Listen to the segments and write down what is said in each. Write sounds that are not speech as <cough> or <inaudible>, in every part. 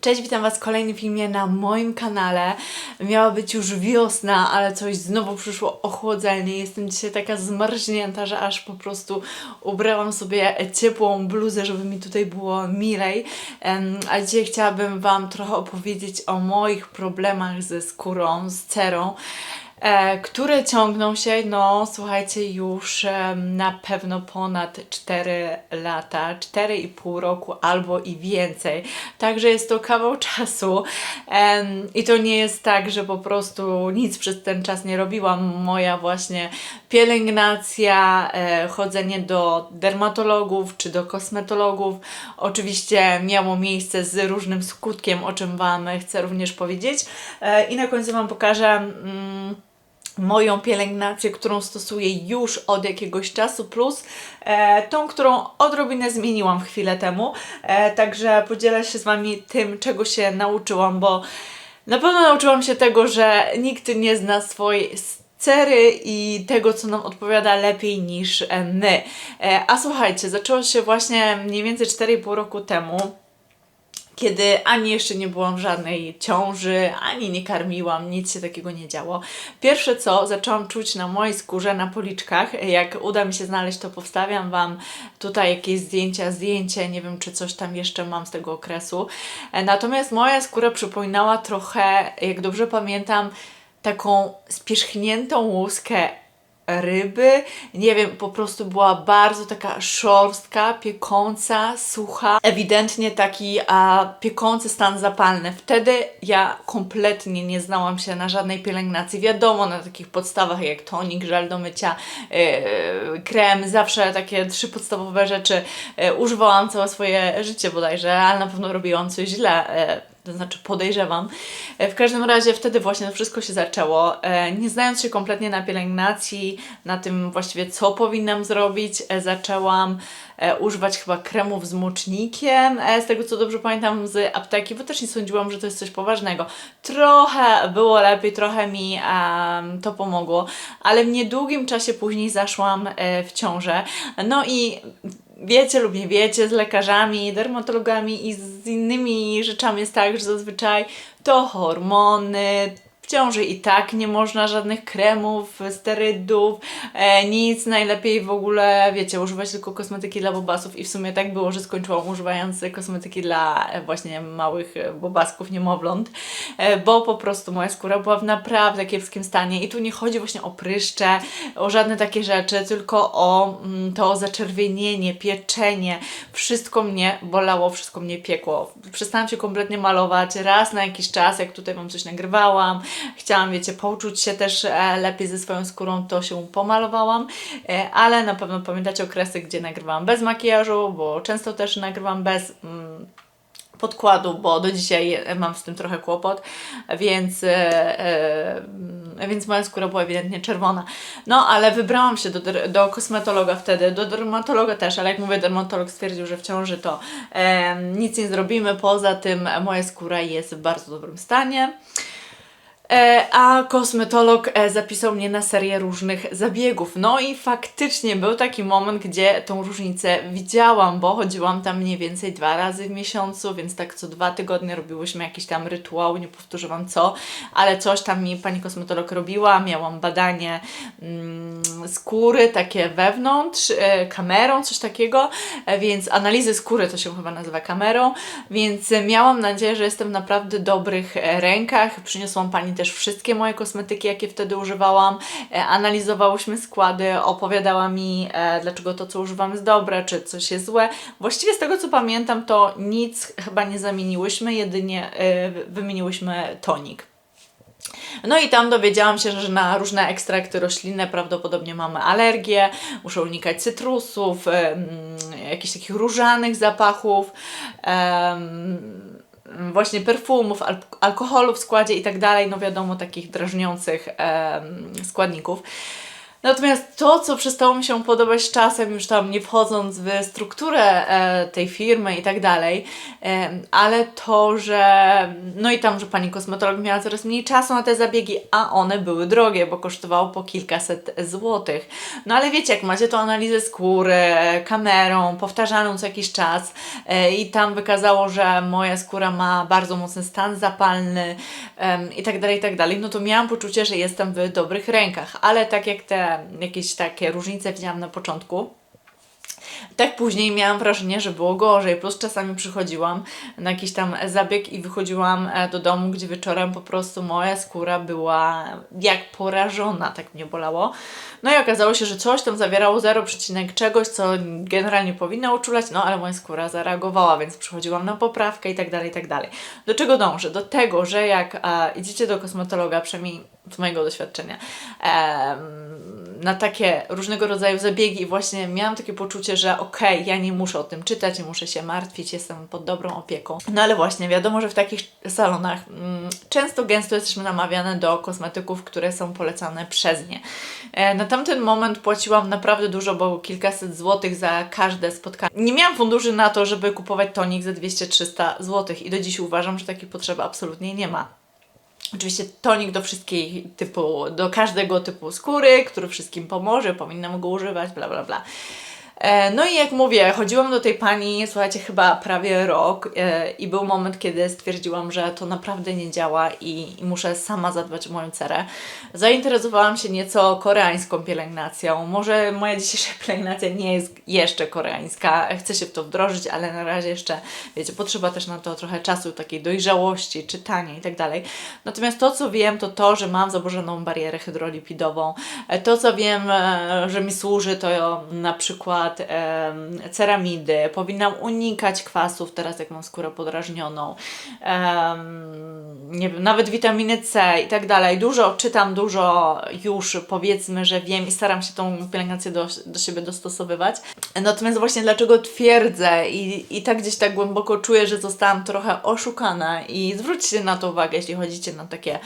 Cześć, witam Was w kolejnym filmie na moim kanale. Miała być już wiosna, ale coś znowu przyszło ochłodzenie. Jestem dzisiaj taka zmarznięta, że aż po prostu ubrałam sobie ciepłą bluzę, żeby mi tutaj było milej. A dzisiaj chciałabym Wam trochę opowiedzieć o moich problemach ze skórą, z cerą które ciągną się, no słuchajcie, już em, na pewno ponad 4 lata, 4,5 roku albo i więcej. Także jest to kawał <laughs> czasu i to nie jest tak, że po prostu nic przez ten czas nie robiłam. Moja właśnie pielęgnacja, e, chodzenie do dermatologów czy do kosmetologów oczywiście miało miejsce z różnym skutkiem, o czym Wam chcę również powiedzieć. E, I na końcu Wam pokażę. Mm, moją pielęgnację, którą stosuję już od jakiegoś czasu, plus e, tą, którą odrobinę zmieniłam chwilę temu. E, także podzielę się z Wami tym, czego się nauczyłam, bo na pewno nauczyłam się tego, że nikt nie zna swojej cery i tego, co nam odpowiada lepiej niż my. E, a słuchajcie, zaczęło się właśnie mniej więcej 4,5 roku temu kiedy ani jeszcze nie byłam w żadnej ciąży, ani nie karmiłam, nic się takiego nie działo. Pierwsze co zaczęłam czuć na mojej skórze, na policzkach, jak uda mi się znaleźć, to powstawiam Wam tutaj jakieś zdjęcia, zdjęcie, nie wiem czy coś tam jeszcze mam z tego okresu. E, Natomiast moja skóra przypominała trochę, jak dobrze pamiętam, taką spierzchniętą łuskę ryby. Nie wiem, po prostu była bardzo taka szorstka, piekąca, sucha. Ewidentnie taki a, piekący stan zapalny. Wtedy ja kompletnie nie znałam się na żadnej pielęgnacji. Wiadomo, na takich podstawach jak tonik, żel do mycia, yy, krem, zawsze takie trzy podstawowe rzeczy yy, używałam całe swoje życie bodajże, ale na pewno robiłam coś źle. Yy, to znaczy podejrzewam. E, W każdym razie wtedy właśnie to wszystko się zaczęło. E, Nie znając się kompletnie na pielęgnacji, na tym właściwie co powinnam zrobić, e, zaczęłam używać chyba kremów z mocznikiem, z tego co dobrze pamiętam z apteki, bo też nie sądziłam, że to jest coś poważnego. Trochę było lepiej, trochę mi em, to pomogło, ale w niedługim czasie później zaszłam w ciążę. No i wiecie lub nie wiecie, z lekarzami, dermatologami i z innymi rzeczami jest tak, że zazwyczaj to hormony, ciąży. I tak nie można żadnych kremów, sterydów, e, nic, najlepiej w ogóle, wiecie, używać tylko kosmetyki dla bobasów. I w sumie tak było, że skończyłam używając kosmetyki dla e, właśnie małych e, bobasków, niemowląt, e, bo po prostu moja skóra była w naprawdę kiepskim stanie. I tu nie chodzi właśnie o pryszcze, o żadne takie rzeczy, tylko o mm, to zaczerwienienie, pieczenie, wszystko mnie bolało, wszystko mnie piekło. Przestałam się kompletnie malować. Raz na jakiś czas, jak tutaj Wam coś nagrywałam, chciałam, wiecie, poczuć się też e, lepiej ze swoją skórą, to się pomalowałam, e, ale na pewno pamiętacie okresy, gdzie nagrywałam bez makijażu, bo często też nagrywam bez... Mm, podkładu, bo do dzisiaj e, mam z tym trochę kłopot, więc, e, więc moja skóra była ewidentnie czerwona. No, ale wybrałam się do, do kosmetologa wtedy, do dermatologa też, ale jak mówię, dermatolog stwierdził, że w ciąży to e, nic nie zrobimy, poza tym moja skóra jest w bardzo dobrym stanie. E, a kosmetolog e, zapisał mnie na serię różnych zabiegów. No i faktycznie był taki moment, gdzie tą różnicę widziałam, bo chodziłam tam mniej więcej dwa razy w miesiącu, więc tak co dwa tygodnie robiłyśmy jakiś tam rytuał, nie powtórzę Wam co, ale coś tam mi pani kosmetolog robiła. Miałam badanie mm, skóry takie wewnątrz, e, kamerą, coś takiego, e, więc analizy skóry to się chyba nazywa kamerą, więc miałam nadzieję, że jestem w naprawdę dobrych e, rękach. Przyniosłam pani też wszystkie moje kosmetyki, jakie wtedy używałam. E, analizowałyśmy składy, opowiadała mi, e, dlaczego to, co używam, jest dobre, czy coś jest złe. Właściwie z tego, co pamiętam, to nic chyba nie zamieniłyśmy, jedynie e, wymieniłyśmy tonik. No i tam dowiedziałam się, że na różne ekstrakty roślinne prawdopodobnie mamy alergię, muszę unikać cytrusów, jakichś takich różanych zapachów, właśnie perfumów, al- alkoholu w składzie i tak dalej, no wiadomo, takich drażniących składników. Natomiast to, co przestało mi się podobać z czasem, już tam nie wchodząc w strukturę e, tej firmy i tak dalej, e, ale to, że no i tam, że pani kosmetolog miała coraz mniej czasu na te zabiegi, a one były drogie, bo kosztowało po kilkaset złotych. No ale wiecie, jak macie tą analizę skóry kamerą, powtarzaną co jakiś czas e, i tam wykazało, że moja skóra ma bardzo mocny stan zapalny i tak dalej, i tak dalej, no to miałam poczucie, że jestem w dobrych rękach, ale tak jak te jakieś takie różnice widziałam na początku, tak później miałam wrażenie, że było gorzej, plus czasami przychodziłam na jakiś tam zabieg i wychodziłam e, do domu, gdzie wieczorem po prostu moja skóra była jak porażona, tak mnie bolało. No i okazało się, że coś tam zawierało 0, czegoś, co generalnie powinno uczulać, no ale moja skóra zareagowała, więc przychodziłam na poprawkę i tak dalej, i tak dalej. Do czego dążę? Do tego, że jak e, idziecie do kosmetologa, przynajmniej z mojego doświadczenia, na takie różnego rodzaju zabiegi i właśnie miałam takie poczucie, że okej, ja nie muszę o tym czytać, nie muszę się martwić, jestem pod dobrą opieką. No ale właśnie, wiadomo, że w takich salonach mm, często, gęsto jesteśmy namawiane do kosmetyków, które są polecane przez nie. E, na tamten moment płaciłam naprawdę dużo, bo kilkaset złotych za każde spotkanie. Nie miałam funduszy na to, żeby kupować tonik za 200-300 złotych i do dziś uważam, że takiej potrzeby absolutnie nie ma. Oczywiście tonik do wszystkich typu, do każdego typu skóry, który wszystkim pomoże, powinnam go używać, bla bla bla. E, No i jak mówię, chodziłam do tej pani, słuchajcie, chyba prawie rok e, i był moment, kiedy stwierdziłam, że to naprawdę nie działa i, i muszę sama zadbać o moją cerę. Zainteresowałam się nieco koreańską pielęgnacją. Może moja dzisiejsza <laughs> pielęgnacja nie jest jeszcze koreańska, chcę się w to wdrożyć, ale na razie jeszcze, wiecie, potrzeba też na to trochę czasu, takiej dojrzałości, czytania i tak dalej. Natomiast to, co wiem, to to, że mam zaburzoną barierę hydrolipidową. E, To, co wiem, że mi służy, to na przykład em, ceramidy. Powinnam unikać kwasów teraz, jak mam skórę podrażnioną. Em, nie wiem, nawet witaminy C i tak dalej. Dużo czytam, dużo już powiedzmy, że wiem i staram się tą pielęgnację do, do siebie dostosowywać. Natomiast właśnie dlaczego twierdzę i, i tak gdzieś tak głęboko czuję, że zostałam trochę oszukana i zwróćcie na to uwagę, jeśli chodzicie na takie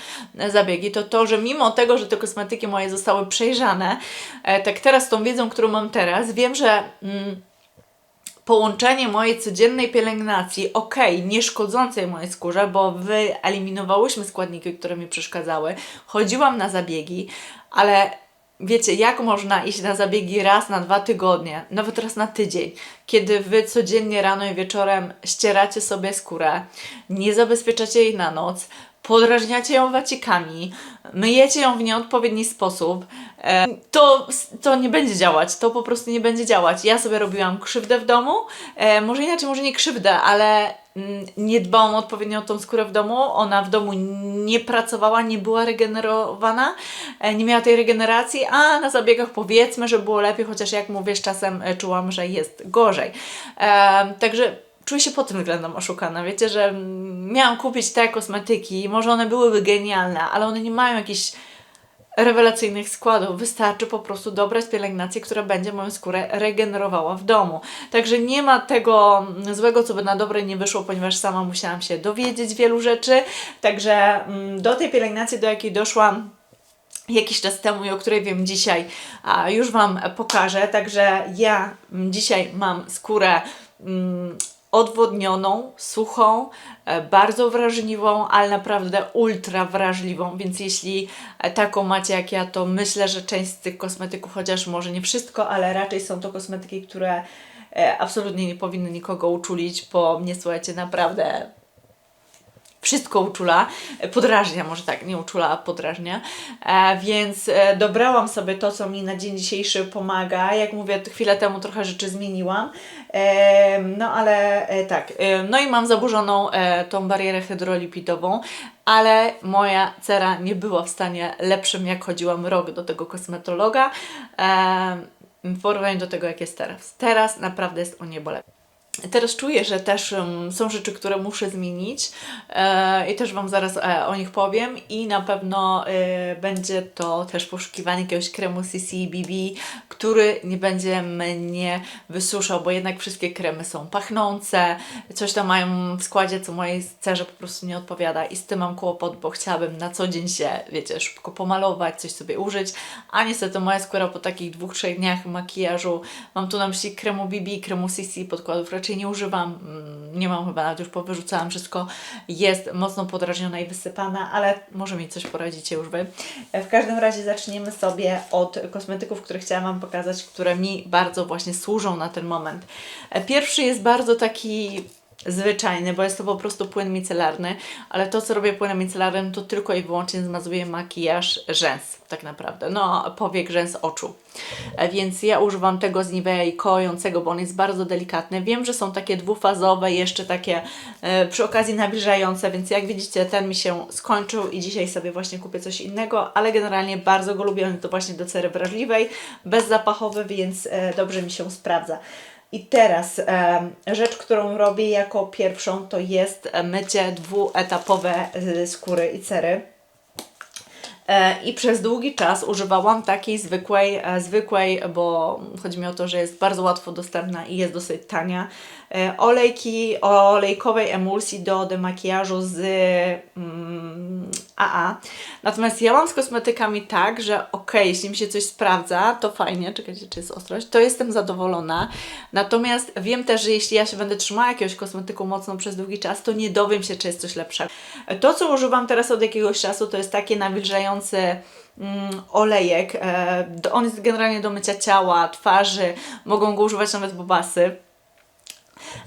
zabiegi, to to, że mimo tego, że te kosmetyki moje zostały przejrzane, e, tak teraz tą wiedzą, którą mam teraz, wiem, że mm, połączenie mojej codziennej pielęgnacji, ok, nie szkodzącej mojej skórze, bo wyeliminowałyśmy składniki, które mi przeszkadzały, chodziłam na zabiegi, ale wiecie, jak można iść na zabiegi raz na dwa tygodnie, nawet raz na tydzień, kiedy wy codziennie rano i wieczorem ścieracie sobie skórę, nie zabezpieczacie jej na noc, podrażniacie ją wacikami, myjecie ją w nieodpowiedni sposób, e, to, to nie będzie działać, to po prostu nie będzie działać. Ja sobie robiłam krzywdę w domu, e, może inaczej, może nie krzywdę, ale mm, nie dbałam odpowiednio o tą skórę w domu, ona w domu nie pracowała, nie była regenerowana, e, nie miała tej regeneracji, a na zabiegach powiedzmy, że było lepiej, chociaż jak mówię, z czasem czułam, że jest gorzej. Także czuję się pod tym względem oszukana. Wiecie, że miałam kupić te kosmetyki, może one byłyby genialne, ale one nie mają jakichś rewelacyjnych składów. Wystarczy po prostu dobrać pielęgnację, która będzie moją skórę regenerowała w domu. Także nie ma tego złego, co by na dobre nie wyszło, ponieważ sama musiałam się dowiedzieć wielu rzeczy. Także mm, do tej pielęgnacji, do jakiej doszłam, jakiś czas temu i o której wiem dzisiaj, już Wam pokażę. Także ja mm, dzisiaj mam skórę mm, odwodnioną, suchą, e, bardzo wrażliwą, ale naprawdę ultra wrażliwą, więc jeśli e, taką macie jak ja, to myślę, że część z tych kosmetyków, chociaż może nie wszystko, ale raczej są to kosmetyki, które e, absolutnie nie powinny nikogo uczulić, bo mnie słuchajcie, naprawdę wszystko uczula, podrażnia, może tak, nie uczula, a podrażnia, e, więc e, dobrałam sobie to, co mi na dzień dzisiejszy pomaga. Jak mówię, chwilę temu trochę rzeczy zmieniłam, e, no ale e, tak, e, no i mam zaburzoną e, tą barierę hydrolipidową, ale moja cera nie była w stanie lepszym, jak chodziłam rok do tego kosmetologa, e, w porównaniu do tego, jak jest teraz. Teraz naprawdę jest o niebo lepiej. Teraz czuję, że też um, są rzeczy, które muszę zmienić e, i też Wam zaraz e, o nich powiem i na pewno e, będzie to też poszukiwanie jakiegoś kremu CC BB, który nie będzie mnie wysuszał, bo jednak wszystkie kremy są pachnące, coś tam mają w składzie, co mojej cerze po prostu nie odpowiada i z tym mam kłopot, bo chciałabym na co dzień się, wiecie, szybko pomalować, coś sobie użyć, a niestety moja skóra po takich dwóch, trzech dniach makijażu, mam tu na myśli kremu BB, kremu CC, podkładów raczej nie używam, mm, nie mam chyba, nawet już powyrzucałam wszystko, jest mocno podrażniona i wysypana, ale może mi coś poradzicie już Wy. W każdym razie zaczniemy sobie od kosmetyków, które chciałam Wam pokazać, które mi bardzo właśnie służą na ten moment. E, Pierwszy jest bardzo taki zwyczajny, bo jest to po prostu płyn micelarny, ale to, co robię płynem micelarnym, to tylko i wyłącznie zmazuję makijaż rzęs, tak naprawdę, no powiek rzęs oczu. E, Więc ja używam tego z Nivea kojącego, bo on jest bardzo delikatny. Wiem, że są takie dwufazowe, jeszcze takie e, przy okazji nawilżające, więc jak widzicie, ten mi się skończył i dzisiaj sobie właśnie kupię coś innego, ale generalnie bardzo go lubię, to właśnie do cery wrażliwej, bezzapachowy, więc e, dobrze mi się sprawdza. I teraz rzecz, którą robię jako pierwszą, to jest mycie dwuetapowe e, skóry i cery. E, I przez długi czas używałam takiej zwykłej, e, zwykłej, bo chodzi mi o to, że jest bardzo łatwo dostępna i jest dosyć tania, e, olejki, olejkowej emulsji do demakijażu z mm, AA. Natomiast ja mam z kosmetykami tak, że okej, jeśli mi się coś sprawdza, to fajnie, czekajcie, czy jest ostrość, to jestem zadowolona. Natomiast wiem też, że jeśli ja się będę trzymała jakiegoś kosmetyku mocno przez długi czas, to nie dowiem się, czy jest coś lepszego. To, co używam teraz od jakiegoś czasu, to jest takie nawilżające mm, olejek. E, on jest generalnie do mycia ciała, twarzy, mogą go używać nawet bobasy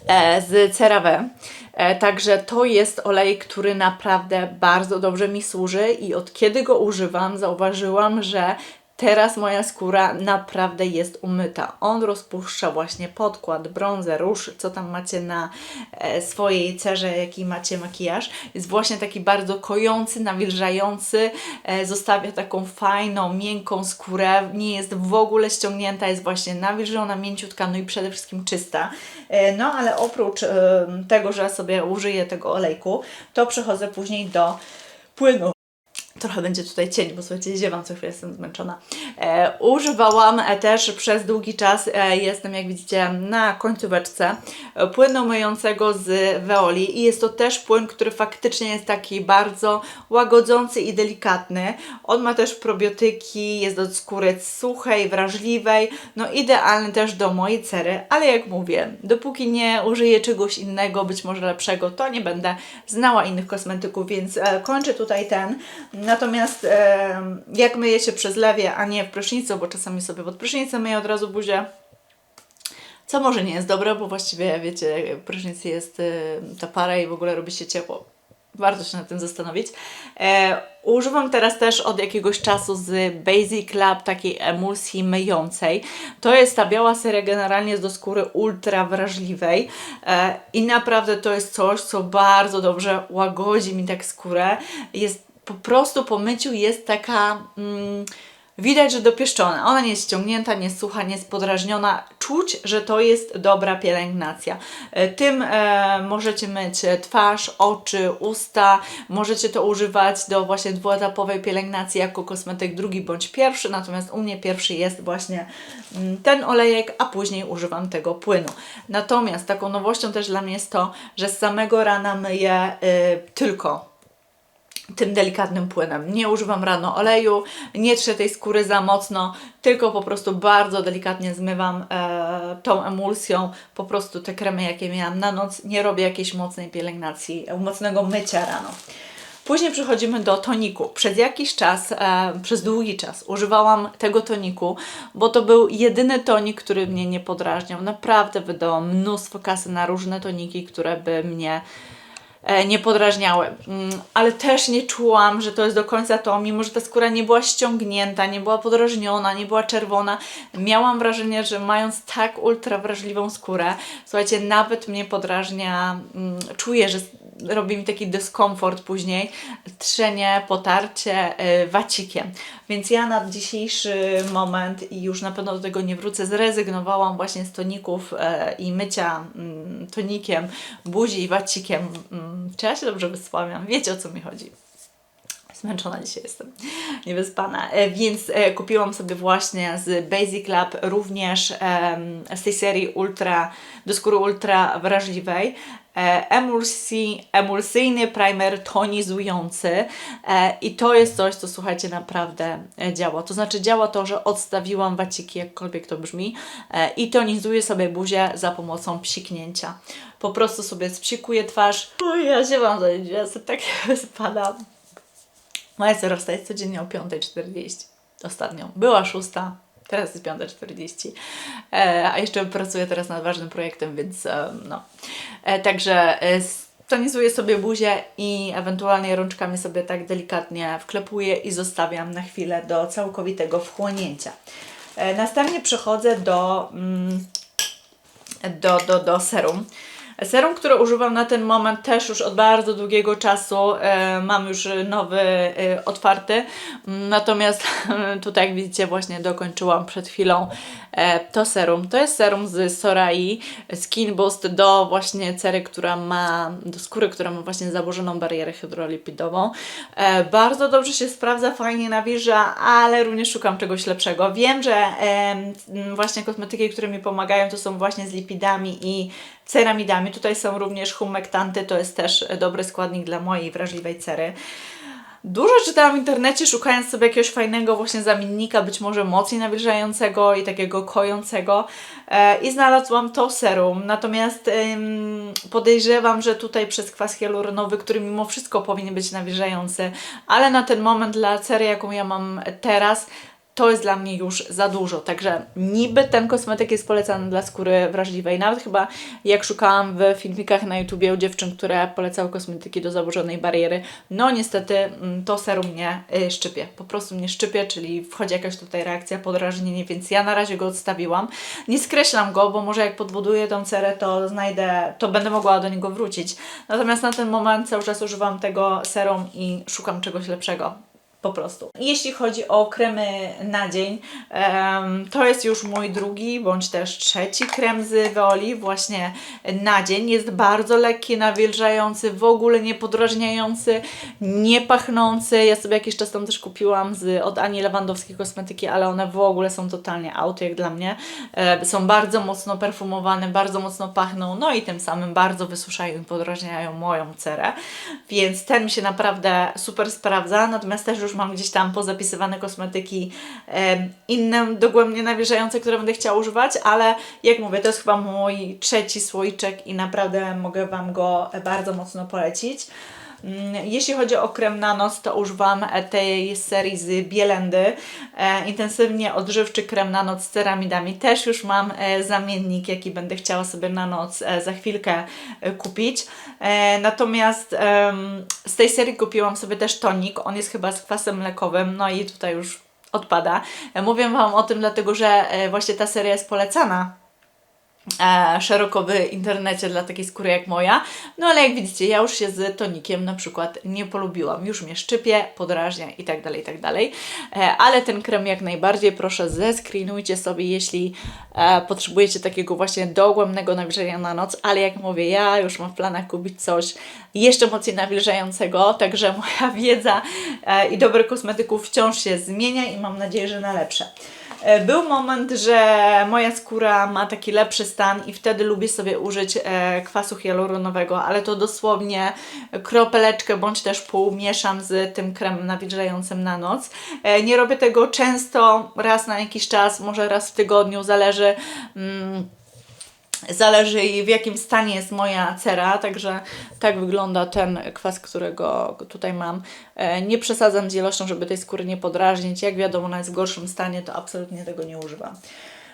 e, z CeraVe. E, Także to jest olej, który naprawdę bardzo dobrze mi służy i od kiedy go używam, zauważyłam, że teraz moja skóra naprawdę jest umyta. On rozpuszcza właśnie podkład, brązer, róż, co tam macie na e, swojej cerze, jaki macie makijaż. Jest właśnie taki bardzo kojący, nawilżający, e, zostawia taką fajną, miękką skórę, nie jest w ogóle ściągnięta, jest właśnie nawilżona, mięciutka, no i przede wszystkim czysta. E, No ale oprócz tego, że sobie użyję tego olejku, to przechodzę później do płynu. Trochę będzie tutaj cień, bo słuchajcie, ziewam co chwilę, jestem zmęczona. E, używałam e, też przez długi czas, e, jestem jak widzicie na końcóweczce, e, płynu myjącego z Veoli i jest to też płyn, który faktycznie jest taki bardzo łagodzący i delikatny. On ma też probiotyki, jest do skóry suchej, wrażliwej, no idealny też do mojej cery, ale jak mówię, dopóki nie użyję czegoś innego, być może lepszego, to nie będę znała innych kosmetyków, więc e, kończę tutaj ten. Natomiast e, jak myję się przez lewie, a nie w prysznicu, bo czasami sobie pod prysznicem myję od razu buzię, co może nie jest dobre, bo właściwie wiecie, prysznic jest y, ta para i w ogóle robi się ciepło. Warto się nad tym zastanowić. E, używam teraz też od jakiegoś czasu z Basic Lab takiej emulsji myjącej. To jest ta biała seria generalnie jest do skóry ultra wrażliwej e, i naprawdę to jest coś, co bardzo dobrze łagodzi mi tak skórę. Jest po prostu po myciu jest taka... Mm, Widać, że dopieszczona. Ona nie jest ściągnięta, nie jest sucha, nie jest podrażniona. Czuć, że to jest dobra pielęgnacja. E, Tym e, możecie myć twarz, oczy, usta. Możecie to używać do właśnie dwuetapowej pielęgnacji jako kosmetyk drugi bądź pierwszy. Natomiast u mnie pierwszy jest właśnie mm, ten olejek, a później używam tego płynu. Natomiast taką nowością też dla mnie jest to, że z samego rana myję y, tylko tym delikatnym płynem. Nie używam rano oleju, nie trzę tej skóry za mocno, tylko po prostu bardzo delikatnie zmywam e, tą emulsją, po prostu te kremy, jakie miałam na noc. Nie robię jakiejś mocnej pielęgnacji, e, mocnego mycia rano. Później przechodzimy do toniku. Przez jakiś czas, e, przez długi czas używałam tego toniku, bo to był jedyny tonik, który mnie nie podrażniał. Naprawdę wydałam mnóstwo kasy na różne toniki, które by mnie nie podrażniały. Mm, Ale też nie czułam, że to jest do końca to, mimo że ta skóra nie była ściągnięta, nie była podrażniona, nie była czerwona. Miałam wrażenie, że mając tak ultra wrażliwą skórę, słuchajcie, nawet mnie podrażnia, mm, czuję, że robi mi taki dyskomfort później, trzenie, potarcie y, wacikiem. Więc ja na dzisiejszy moment i już na pewno do tego nie wrócę, zrezygnowałam właśnie z toników e, i mycia mm, tonikiem buzi i wacikiem. Czy ja się dobrze wysławiam? Wiecie o co mi chodzi. Zmęczona dzisiaj jestem, niewyspana. E, Więc e, kupiłam sobie właśnie z Basic Lab również z tej serii ultra, do skóry ultra wrażliwej e, emulsji, emulsyjny primer tonizujący i to jest coś, co słuchajcie, naprawdę działa. To znaczy działa to, że odstawiłam waciki, jakkolwiek to brzmi i tonizuję sobie buzię za pomocą psiknięcia. Po prostu sobie spsikuję twarz. Uj, ja się wam zajdzie, ja sobie tak <laughs> spadam. Moja cera wstaje codziennie o 5.40. Ostatnio. Była szósta, teraz jest 5.40. E, a jeszcze pracuję teraz nad ważnym projektem, więc e, no. E, także e, tonizuję sobie buzię i ewentualnie rączkami sobie tak delikatnie wklepuję i zostawiam na chwilę do całkowitego wchłonięcia. E, następnie przechodzę do, mm, do, do, do serum. Serum, które używam na ten moment też już od bardzo długiego czasu. E, mam już nowy e, otwarty. Natomiast <laughs> tutaj, jak widzicie, właśnie dokończyłam przed chwilą e, to serum. To jest serum z Sorai Skin Boost do właśnie cery, która ma, do skóry, która ma właśnie zaburzoną barierę hydrolipidową. Bardzo dobrze się sprawdza, fajnie nawilża, ale również szukam czegoś lepszego. Wiem, że właśnie kosmetyki, które mi pomagają, to są właśnie z lipidami i ceramidami. Tutaj są również humektanty, to jest też dobry składnik dla mojej wrażliwej cery. Dużo czytałam w internecie, szukając sobie jakiegoś fajnego właśnie zamiennika, być może mocniej nawilżającego i takiego kojącego e, i znalazłam to serum. Natomiast ym, podejrzewam, że tutaj przez kwas hialuronowy, który mimo wszystko powinien być nawilżający, ale na ten moment dla cery, jaką ja mam teraz, to jest dla mnie już za dużo. Także niby ten kosmetyk jest polecany dla skóry wrażliwej. Nawet chyba jak szukałam w filmikach na YouTubie u dziewczyn, które polecały kosmetyki do zaburzonej bariery, no niestety mm, to serum mnie y, szczypie. Po prostu mnie szczypie, czyli wchodzi jakaś tutaj reakcja, podrażnienie, więc ja na razie go odstawiłam. Nie skreślam go, bo może jak podbuduję tą cerę, to znajdę, to będę mogła do niego wrócić. Natomiast na ten moment cały czas używam tego serum i szukam czegoś lepszego po prostu. Jeśli chodzi o kremy na dzień, to jest już mój drugi bądź też trzeci krem z Veoli właśnie na dzień. Jest bardzo lekki, nawilżający, w ogóle nie podrażniający, nie pachnący. Ja sobie jakiś czas tam też kupiłam z, od Ani Lewandowskiej kosmetyki, ale one w ogóle są totalnie out jak dla mnie. E, są bardzo mocno perfumowane, bardzo mocno pachną, no i tym samym bardzo wysuszają i podrażniają moją cerę. Więc ten mi się naprawdę super sprawdza, natomiast też już mam gdzieś tam pozapisywane kosmetyki e, inne dogłębnie nawilżające, które będę chciała używać, ale jak mówię, to jest chyba mój trzeci słoiczek i naprawdę mogę Wam go bardzo mocno polecić. Mm, Jeśli chodzi o krem na noc, to używam e, tej serii z Bielendy. E, intensywnie odżywczy krem na noc z ceramidami. Też już mam e, zamiennik, jaki będę chciała sobie na noc za chwilkę kupić. Natomiast z tej serii kupiłam sobie też tonik. On jest chyba z kwasem mlekowym, no i tutaj już odpada. Mówię Wam o tym dlatego, że właśnie ta seria jest polecana e, szeroko w internecie dla takiej skóry jak moja. No ale jak widzicie, ja już się z tonikiem na przykład nie polubiłam. Już mnie szczypie, podrażnia i tak dalej, i tak dalej. E, ale ten krem jak najbardziej proszę zescreenujcie sobie, jeśli e, potrzebujecie takiego właśnie dogłębnego nawilżenia na noc, ale jak mówię, ja już mam w planach kupić coś jeszcze mocniej nawilżającego, także <laughs> moja wiedza e, i dobry kosmetyków wciąż się zmienia i mam nadzieję, że na lepsze. E, Był moment, że moja skóra ma taki lepszy stan i wtedy lubię sobie użyć e, kwasu hialuronowego, ale to dosłownie kropeleczkę bądź też pół mieszam z tym kremem nawilżającym na noc. E, nie robię tego często, raz na jakiś czas, może raz w tygodniu, zależy. Mm, Zależy w jakim stanie jest moja cera, także tak wygląda ten kwas, którego tutaj mam. E, Nie przesadzam z ilością, żeby tej skóry nie podrażnić. Jak wiadomo, ona jest w gorszym stanie, to absolutnie tego nie używam.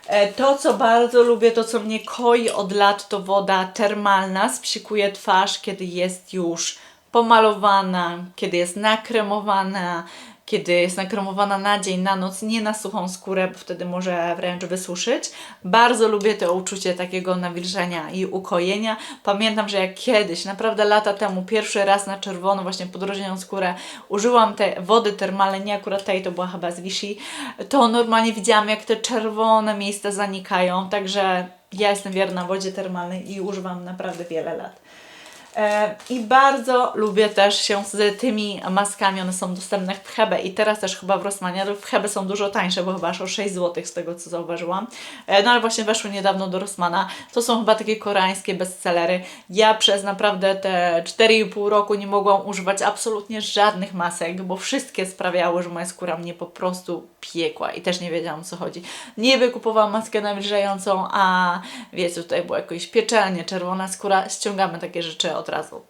E, To, co bardzo lubię, to co mnie koi od lat, to woda termalna. Spsikuje twarz, kiedy jest już pomalowana, kiedy jest nakremowana, kiedy jest nakremowana na dzień, na noc, nie na suchą skórę, bo wtedy może wręcz wysuszyć. Bardzo lubię to uczucie takiego nawilżenia i ukojenia. Pamiętam, że jak kiedyś, naprawdę lata temu, pierwszy raz na czerwono właśnie podrożnią skórę, użyłam tej wody termalnej, nie akurat tej, to była chyba z to normalnie widziałam, jak te czerwone miejsca zanikają, także ja jestem wierna wodzie termalnej i używam naprawdę wiele lat. E, I bardzo lubię też się z tymi maskami, one są dostępne w Hebe i teraz też chyba w Rossmanie, ale w Hebe są dużo tańsze, bo chyba aż o 6 zł z tego co zauważyłam. E, No ale właśnie weszły niedawno do Rossmana. To są chyba takie koreańskie bestsellery. Ja przez naprawdę te 4,5 roku nie mogłam używać absolutnie żadnych masek, bo wszystkie sprawiały, że moja skóra mnie po prostu piekła i też nie wiedziałam o co chodzi. Niby kupowałam maskę nawilżającą, a wiecie, tutaj było jakieś pieczenie, czerwona skóra, ściągamy takie rzeczy od razu.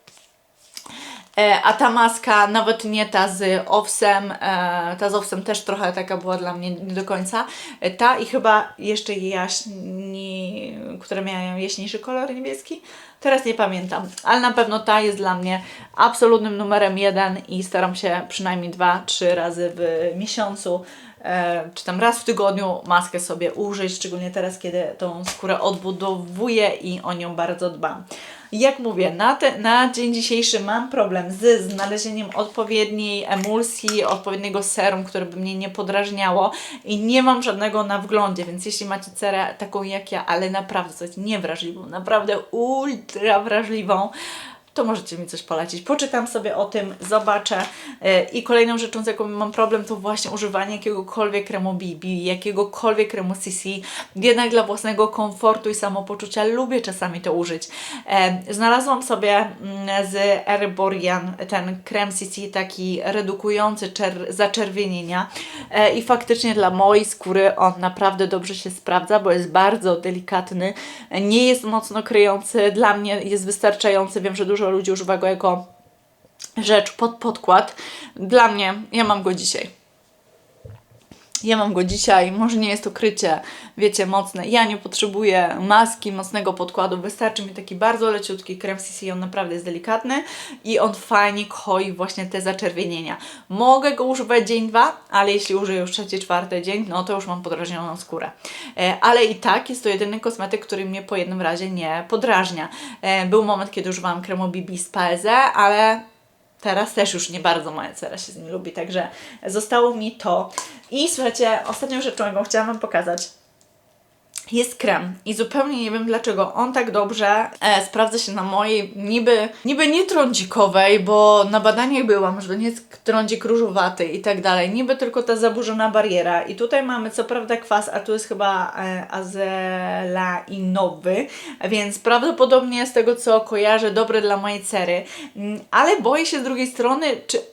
E, a ta maska, nawet nie ta z owsem, e, ta z owsem też trochę taka była dla mnie nie do końca. E, ta i chyba jeszcze jaśni, które miały jaśniejszy kolor niebieski. Teraz nie pamiętam, ale na pewno ta jest dla mnie absolutnym numerem jeden i staram się przynajmniej dwa, trzy razy w miesiącu czy tam raz w tygodniu maskę sobie użyć, szczególnie teraz, kiedy tą skórę odbudowuję i o nią bardzo dbam. Jak mówię, na, te, na dzień dzisiejszy mam problem z znalezieniem odpowiedniej emulsji, odpowiedniego serum, które by mnie nie podrażniało i nie mam żadnego na wglądzie, więc jeśli macie cerę taką jak ja, ale naprawdę coś niewrażliwą, naprawdę ultra wrażliwą, to możecie mi coś polecić. Poczytam sobie o tym, zobaczę. Yy, I kolejną rzeczą, z jaką mam problem, to właśnie używanie jakiegokolwiek kremu BB, jakiegokolwiek kremu CC. Jednak dla własnego komfortu i samopoczucia lubię czasami to użyć. Yy, Znalazłam sobie mm, z Erborian ten krem CC taki redukujący czer- zaczerwienienia Yy, i faktycznie dla mojej skóry on naprawdę dobrze się sprawdza, bo jest bardzo delikatny, nie jest mocno kryjący, dla mnie jest wystarczający. Wiem, że dużo ludzi używa go jako rzecz pod podkład. Dla mnie, ja mam go dzisiaj. Ja mam go dzisiaj, może nie jest to krycie, wiecie, mocne. Ja nie potrzebuję maski, mocnego podkładu, wystarczy mi taki bardzo leciutki krem CC, on naprawdę jest delikatny i on fajnie koi właśnie te zaczerwienienia. Mogę go używać dzień, dwa, ale jeśli użyję już trzeci, czwarty dzień, no to już mam podrażnioną skórę. E, ale i tak jest to jedyny kosmetyk, który mnie po jednym razie nie podrażnia. E, był moment, kiedy używałam kremu BB z Paese, ale Teraz też już nie bardzo moja cera się z nim lubi, także zostało mi to. I słuchajcie, ostatnią rzeczą, jaką chciałam Wam pokazać, jest krem i zupełnie nie wiem dlaczego on tak dobrze e, sprawdza się na mojej niby, niby nie trądzikowej, bo na badaniach byłam, że to nie jest trądzik różowaty i tak dalej, niby tylko ta zaburzona bariera. I tutaj mamy co prawda kwas, a tu jest chyba e, azelainowy, więc prawdopodobnie z tego co kojarzę dobry dla mojej cery, Mm, ale boję się z drugiej strony, czy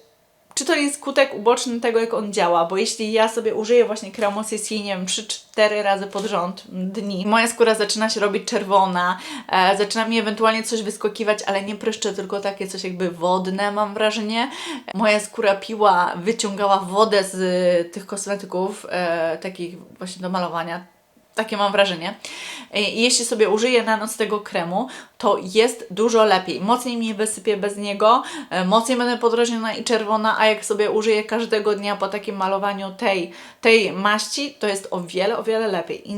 czy to jest skutek uboczny tego, jak on działa, bo jeśli ja sobie użyję właśnie kremu CC, nie wiem, 3-4 razy pod rząd dni, moja skóra zaczyna się robić czerwona, e, zaczyna mi ewentualnie coś wyskakiwać, ale nie pryszcze, tylko takie coś jakby wodne, mam wrażenie. Moja skóra piła, wyciągała wodę z e, tych kosmetyków, e, takich właśnie do malowania, takie mam wrażenie. Jeśli sobie użyję na noc tego kremu, to jest dużo lepiej. Mocniej mi wysypie bez niego, e, mocniej będę podrażniona i czerwona, a jak sobie użyję każdego dnia po takim malowaniu tej, tej maści, to jest o wiele, o wiele lepiej. I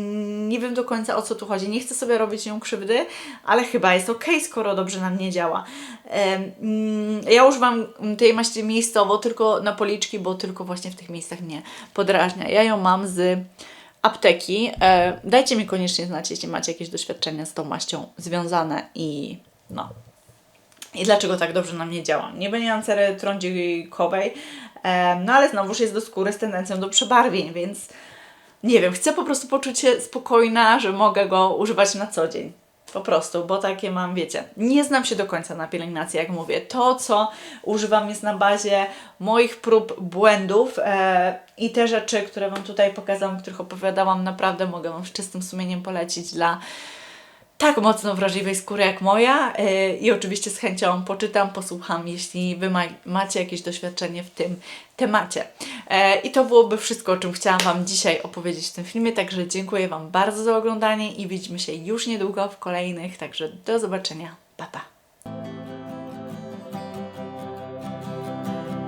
nie wiem do końca o co tu chodzi. Nie chcę sobie robić nią krzywdy, ale chyba jest ok, skoro dobrze na mnie działa. Mm, Ja używam tej maści miejscowo, tylko na policzki, bo tylko właśnie w tych miejscach mnie podrażnia. Ja ją mam z apteki. E, dajcie mi koniecznie znać, jeśli macie jakieś doświadczenia z tą maścią związane i no. I dlaczego tak dobrze na mnie działa. Nie mam cery trądzikowej, e, no ale znowuż jest do skóry z tendencją do przebarwień, więc nie wiem, chcę po prostu poczuć się spokojna, że mogę go używać na co dzień. Po prostu, bo takie mam, wiecie, nie znam się do końca na pielęgnacji, jak mówię. To, co używam, jest na bazie moich prób, błędów e, i te rzeczy, które Wam tutaj pokazałam, których opowiadałam, naprawdę mogę Wam z czystym sumieniem polecić dla tak mocno wrażliwej skóry jak moja yy, i oczywiście z chęcią poczytam, posłucham, jeśli Wy ma, macie jakieś doświadczenie w tym temacie. E, I to byłoby wszystko, o czym chciałam Wam dzisiaj opowiedzieć w tym filmie, także dziękuję Wam bardzo za oglądanie i widzimy się już niedługo w kolejnych, także do zobaczenia, pa pa!